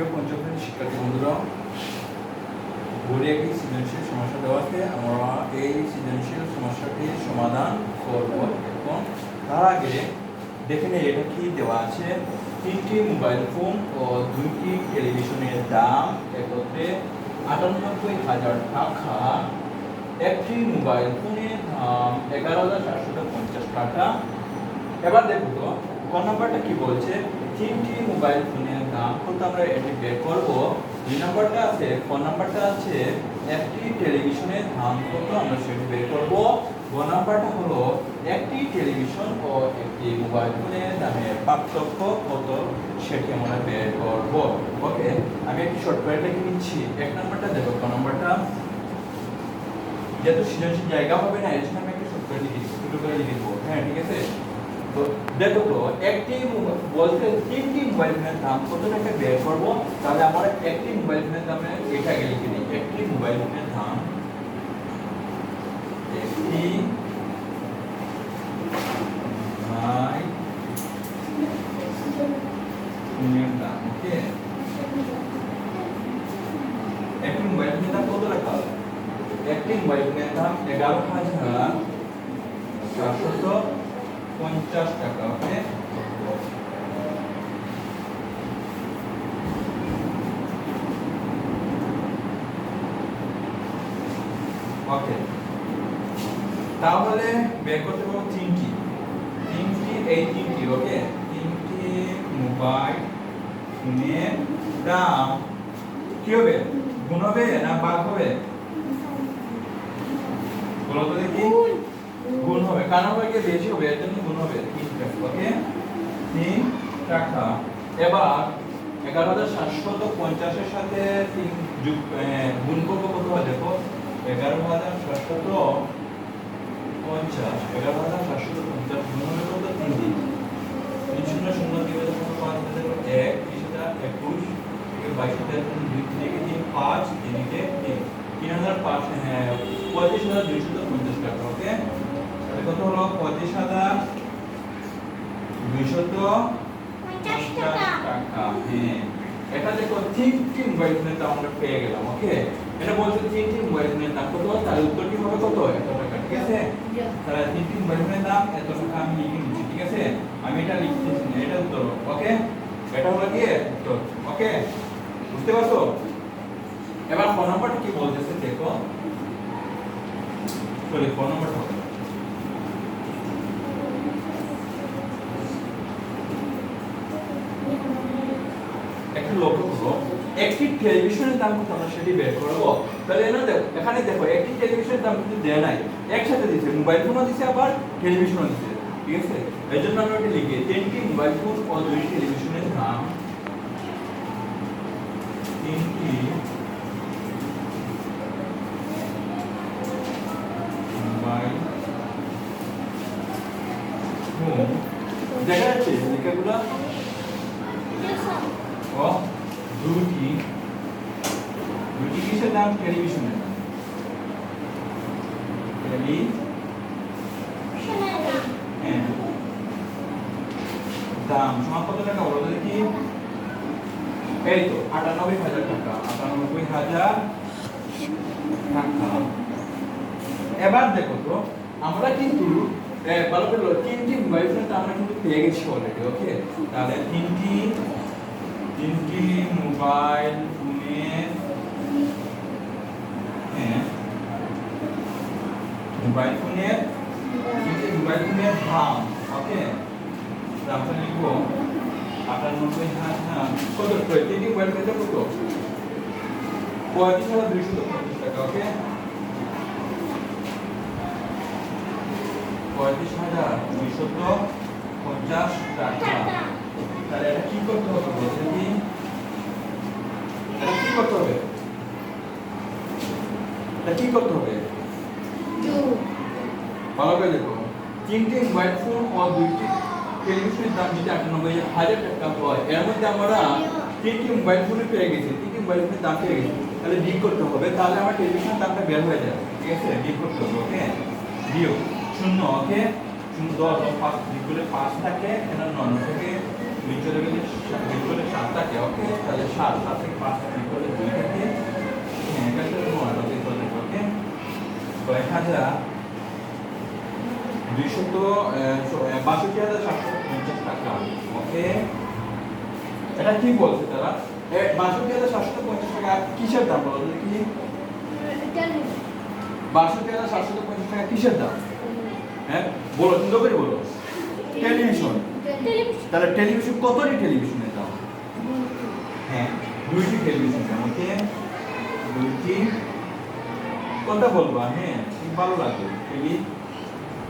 প্রিয় পঞ্চম শ্রেণির শিক্ষার্থী বন্ধুরা বোর্ডে একটি সৃজনশীল সমস্যা দেওয়া আছে। আমরা এই সৃজনশীল সমস্যাটির সমাধান করব এবং তার আগে দেখে নেই এটা কি দেওয়া আছে। তিনটি মোবাইল ফোন ও দুইটি টেলিভিশনের দাম একত্রে আটানব্বই হাজার টাকা। একটি মোবাইল ফোনের দাম এগারো হাজার চারশো পঞ্চাশ টাকা। এবার দেখো ক নাম্বারটা কি বলছে? তিনটি মোবাইল ফোনের দাম কত আমরা এটি বের করব। দুই নাম্বারটা আছে ক নাম্বারটা আছে, একটি টেলিভিশনের দাম কত আমরা সেটি বের করব। গ নাম্বারটা হলো একটি টেলিভিশন ও একটি মোবাইল ফোনের দামের পার্থক্য কত সেটি আমরা বের করব। ওকে আমি একটি শর্টকাট লিখে নিচ্ছি। এক নাম্বারটা দেখো ক নাম্বারটা যেহেতু সৃজনশীল জায়গা হবে না, এর জন্য আমি একটা শর্টকাট লিখে ছোটো করে লিখে দেবো হ্যাঁ ঠিক আছে? দেখো তো, একটি বলতে তিনটি মোবাইল ফোনের দাম কত টাকা বের করব? তাহলে আমার একটি মোবাইল ফোনের দামে এটা আগে লিখে দিই একটি মোবাইল ফোনের দাম একটি একটি মোবাইল ফোনের দাম কত টাকা? একটি মোবাইল ফোনের দাম এগারো হাজার চারশত পঞ্চাশ টাকা ওকে ওকে তাহলে বের করতে পারব তিনটি। তিনটি, এই তিনটি ওকে তিনটি মোবাইল ফোনের দাম কি হবে? গুণ না ভাগ হবে? বলো তো দেখি। গুণ হবে। কারণ হবে কি বেশি হবে। এর জন্য গুণ হবে। তিন টাকা। ওকে? তিন টাকা। এবার এগারো হাজার সাতশত পঞ্চাশের সাথে তিন যুগ গুণ করব কত হয় দেখো। এগারো হাজার সাতশত পঞ্চাশ। এগারো হাজার সাতশত পঞ্চাশ গুণ হবে কত? তিন দিন। তিন শূন্য শূন্য দিবে তখন পাঁচ হাজার এক, বিশ হাজার একুশ থেকে বাইশ হাজার দুই থেকে তিন, পাঁচ তিনকে তিন। তিন হাজার পাঁচ হ্যাঁ পঁয়ত্রিশ হাজার দুইশত পঞ্চাশ টাকা, ওকে? কত হলো? পঁয়ত্রিশ হাজার দুইশত পঞ্চাশ টাকা। হ্যাঁ। এটা দেখো তিনটি মোবাইল ফোনের দাম আমরা পেয়ে গেলাম ওকে? এটা বলছে তিনটি মোবাইল ফোনের দাম কত? তাহলে উত্তরটি হবে কত? এত টাকা ঠিক আছে? তাহলে তিনটি মোবাইল ফোনের দাম এত টাকা আমি লিখে নিচ্ছি ঠিক আছে? আমি এটা লিখতেছি না এটা উত্তর ওকে? এটা হলো কি? উত্তর ওকে? বুঝতে পারছ? এবার ফোন নাম্বারটা কি বলতেছে দেখো। সরি ফোন নাম্বারটা হবে না। একটু লক্ষ্য করো একটি টেলিভিশনের দাম সেটি বের করব। তাহলে এখানে দেখো এখানে দেখো, একটি টেলিভিশনের দাম কিন্তু দেয় নাই। একসাথে দিছে মোবাইল ফোনও দিছে আবার টেলিভিশনও দিছে। ঠিক আছে? এই মোবাইল ফোন টেলিভিশনের দাম তিনটি মোবাইল ফোন দেখা যাচ্ছে লেখাগুলো ও দুটি দুটি কিসের দাম টেলিভিশনের হ্যাঁ। দাম, সমান কত টাকা বলো দেখি। এই তো, আটানব্বই হাজার টাকা, আটানব্বই হাজার টাকা। এবার দেখো তো, আমরা কিন্তু ভালো করে তিনটি মোবাইল ফোন আমরা কিন্তু পেয়ে গেছি অলরেডি ওকে তাহলে তিনটি তিনটি মোবাইল ফোনের হ্যাঁ মোবাইল ফোনের মোবাইল ফোনের দাম ওকে দামটা লিখব আটানব্বই হাজার কত করে তিনটি মোবাইল ফোনের কত পঁয়ত্রিশ হাজার দুইশো পঞ্চাশ টাকা ওকে পঁয়ত্রিশ হাজার দুইশত পঞ্চাশ টাকা তাহলে এটা কি করতে হবে বলতে কি এটা কি করতে হবে এটা কি করতে হবে ভালো করে দেখো। তিনটি মোবাইল ফোন ও দুইটি টেলিভিশনের দাম যদি আটানব্বই হাজার টাকা হয়, এর মধ্যে আমরা তিনটি মোবাইল ফোনে পেয়ে গেছি, তিনটি মোবাইল ফোনের দাম পেয়ে গেছি। তাহলে বিগ করতে হবে, তাহলে আমার টেলিভিশনের দামটা বের হয়ে যাবে, ঠিক আছে? বিগ করতে হবে ওকে বিয়োগ শূন্য ওকে শূন্য, দশ পাঁচ বিগ করে পাঁচ থাকে, এখানে নয় থাকে দুই চলে গেলে দুই করে সাত থাকে ওকে তাহলে সাত সাত থেকে পাঁচ দুই করে দুই থাকে হ্যাঁ এটা নয় ওকে কয়েক হাজার দুইশত বাষট্টি হাজার সাতশো পঞ্চাশ টাকা। ওকে? এটা কি বলছে তারা? বাষট্টি হাজার সাতশো পঞ্চাশ টাকা। কিসের দাম বলো কি বাষট্টি হাজার সাতশো পঞ্চাশ টাকা কিসের দাম? হ্যাঁ বলো সুন্দর করে বলো। টেলিভিশন। তাহলে টেলিভিশন কতটি টেলিভিশনের দাম? হ্যাঁ দুইটি টেলিভিশন দাম ওকে? দুইটি কোনটা বলবা হ্যাঁ কি ভালো লাগে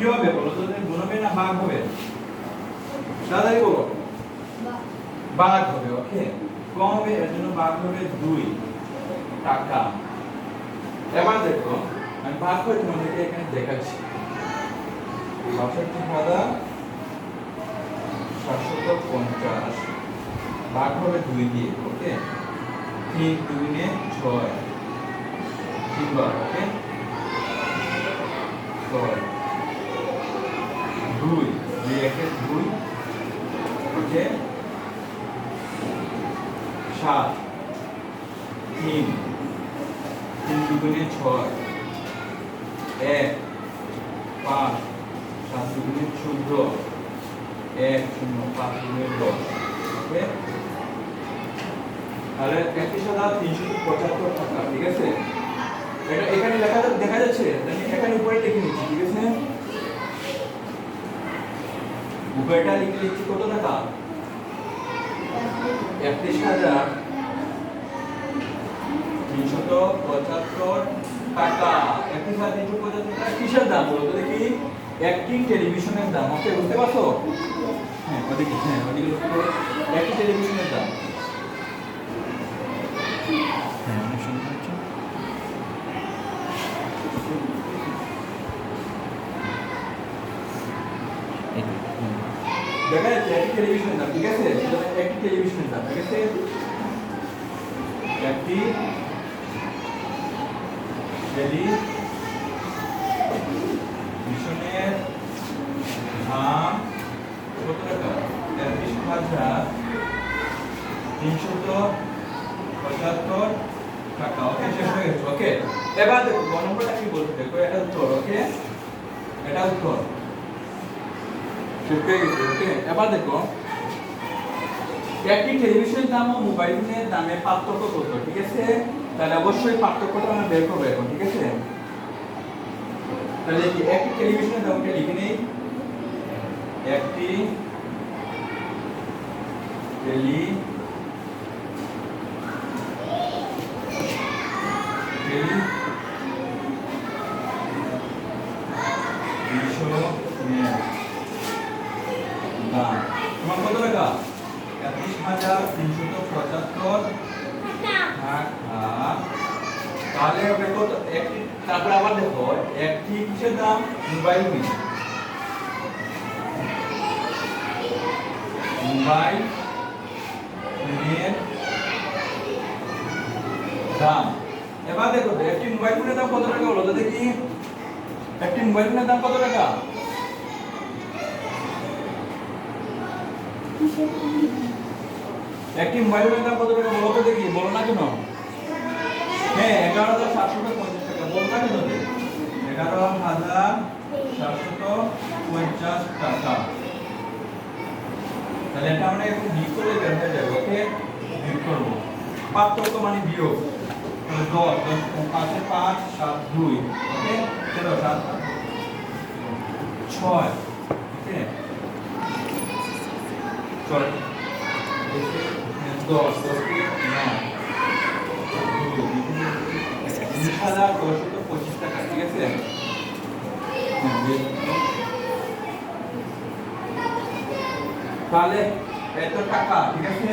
কি হবে বলো তো? গুণ হবে না ভাগ হবে? তাড়াতাড়ি বলো। ভাগ হবে ওকে কম হবে, এর জন্য ভাগ হবে দুই টাকা। এবার দেখো, আমি ভাগ করে তোমাদেরকে এখানে দেখাচ্ছি। বাষট্টি হাজার সাতশত পঞ্চাশ। ভাগ হবে দুই দিয়ে ওকে তিন দুগুণে ছয়। তিনবার ওকে ছয়। দুই দুই একে দুই, ওকে? সাত, তিন তিন দুগুণে ছয়, এক, পাঁচ, সাত দুগুণে চোদ্দ, এক শূন্য পাঁচ দুগুণে দশ, ওকে? তাহলে একত্রিশ হাজার তিনশো পঁচাত্তর টাকা, ঠিক আছে? এটা এখানে লেখা দেখা যাচ্ছে এখানে উপরে লিখে নিচ্ছি, ঠিক আছে? উপরেটা লিখে নিচ্ছি কত টাকা? একত্রিশ হাজার তিনশত পঁচাত্তর টাকা। একত্রিশ হাজার তিনশো পঁচাত্তর টাকা কিসের দাম বলো তো দেখি? একটি টেলিভিশনের দাম, ওকে, বুঝতে পারছ? হ্যাঁ ওদিকে হ্যাঁ ওদিকে লক্ষ্য। একটি টেলিভিশনের দাম। হ্যাঁ অনেক সুন্দর হচ্ছে। দেখা যাচ্ছে একটি টেলিভিশনের দাম, ঠিক আছে? একটি টেলিভিশনের দাম, ঠিক আছে? একটি টেলিভিশনের দাম কত টাকা। তেত্রিশ হাজার তিনশত পঁচাত্তর টাকা। ওকে শেষ হয়ে গেছে। ওকে এবার দেখো নম্বরটা কি বলছে? দেখো, এটা উত্তর ওকে এটা উত্তর হয়ে গেছে, ওকে? এবার দেখো একটি টেলিভিশনের দাম ও মোবাইল ফোনের দামে পার্থক্য কত ঠিক আছে? তাহলে অবশ্যই পার্থক্যটা আমরা বের করব এখন, ঠিক আছে? তাহলে কি একটি টেলিভিশনের দামটা লিখে নেই। একটি টেলি টেলি দাম তোমার কত টাকা একত্রিশ হাজার তিনশত পঁচাত্তর তাহলে কত একটি তারপরে আবার দেখো, একটি কিসের দাম মোবাইল ফোন মোবাইল ফোনের দাম। এবার দেখো, একটি মোবাইল ফোনের দাম কত টাকা বলো তো দেখি। একটি মোবাইল ফোনের দাম কত টাকা? একটি মোবাইল ফোনের দাম কত টাকা বলো তো দেখি, বলো না কেন? হ্যাঁ এগারো হাজার সাতশো পঞ্চাশ টাকা, বলো না কেন? এগারো হাজার সাতশো পঞ্চাশ টাকা। তাহলে এটা আমরা এখন বিয়োগ করে বের হয়ে যাবে ওকে? বিয়োগ করব। পার্থক্য মানে বিয়োগ। তাহলে দশ দশ, পাঁচে পাঁচ, সাত, দুই, ওকে? চলো সাত ছয় ওকে ছয় দশ দশ নয় উনিশ হাজার দশশত পঁচিশ টাকা ঠিক আছে হ্যাঁ, বেশ। তাহলে এত টাকা ঠিক আছে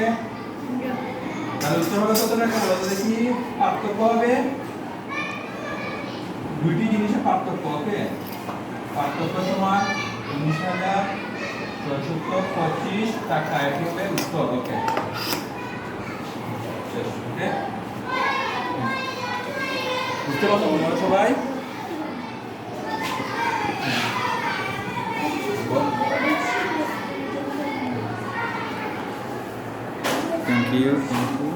তাহলে উত্তর হবে কত টাকা বলো দেখি পার্থক্য হবে দুইটি জিনিসের পার্থক্য ওকে পার্থক্য সমান উনিশ হাজার ছয়শো পঁচিশ টাকা। এটি হবে উত্তর, ওকে। বুঝতে পারছ তোমরা সবাই? Thank you thank you